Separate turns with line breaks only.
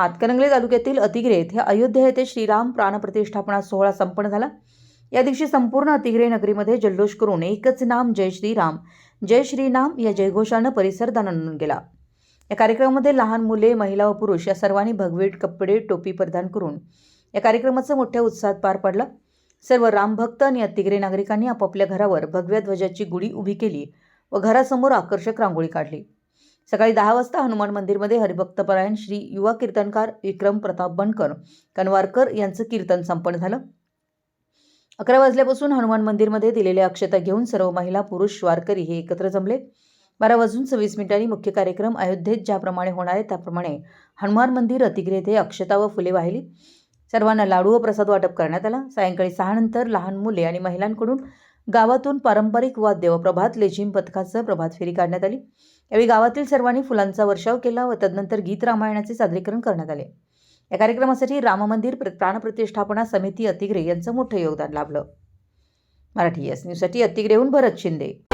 हातकणंगले तालुक्यातील अतिग्रेत हे अयोध्या येथे श्रीराम प्राणप्रतिष्ठापना सोहळा संपन्न झाला. या दिवशी संपूर्ण अतिग्रे नगरीमध्ये जल्लोष करून एकच नाम जय श्रीराम. जय श्रीराम या जयघोषानं परिसर दणाणून गेला. या कार्यक्रमामध्ये लहान मुले महिला व पुरुष या सर्वांनी भगवेट कपडे टोपी परिधान करून या कार्यक्रमाचं मोठ्या उत्साहात पार पडला. सर्व रामभक्त आणि अतिग्रे नागरिकांनी आपापल्या घरावर भगव्या ध्वजाची गुढी उभी केली व घरासमोर आकर्षक रांगोळी काढली. सकाळी दहा वाजता हनुमान मंदिरमध्ये हरिभक्तपरायण श्री युवा कीर्तनकार विक्रम प्रताप बनकर कनवारकर यांचं कीर्तन संपन्न झालं. अकरा वाजल्यापासून हनुमान मंदिरमध्ये दिलेल्या अक्षता घेऊन सर्व महिला पुरुष वारकरी हे एकत्र जमले. बारा वाजून सव्वीस मिनिटांनी मुख्य कार्यक्रम अयोध्येत ज्याप्रमाणे होणार आहे त्याप्रमाणे हनुमान मंदिर अतिग्रे येथे अक्षता व फुले वाहिली. सर्वांना लाडू व प्रसाद वाटप करण्यात आला. सायंकाळी सहा नंतर लहान मुले आणि महिलांकडून गावातून पारंपरिक वाद्य व प्रभात लेझिम पथकासह प्रभात फेरी काढण्यात आली. यावेळी गावातील सर्वांनी फुलांचा वर्षाव केला व तदनंतर गीत रामायणाचे सादरीकरण करण्यात आले. या कार्यक्रमासाठी राममंदिर प्र- प्राणप्रतिष्ठापना समिती अतिग्रे यांचं मोठं योगदान लाभलं. मराठी एस न्यूजसाठी अतिग्रेहून भरत शिंदे.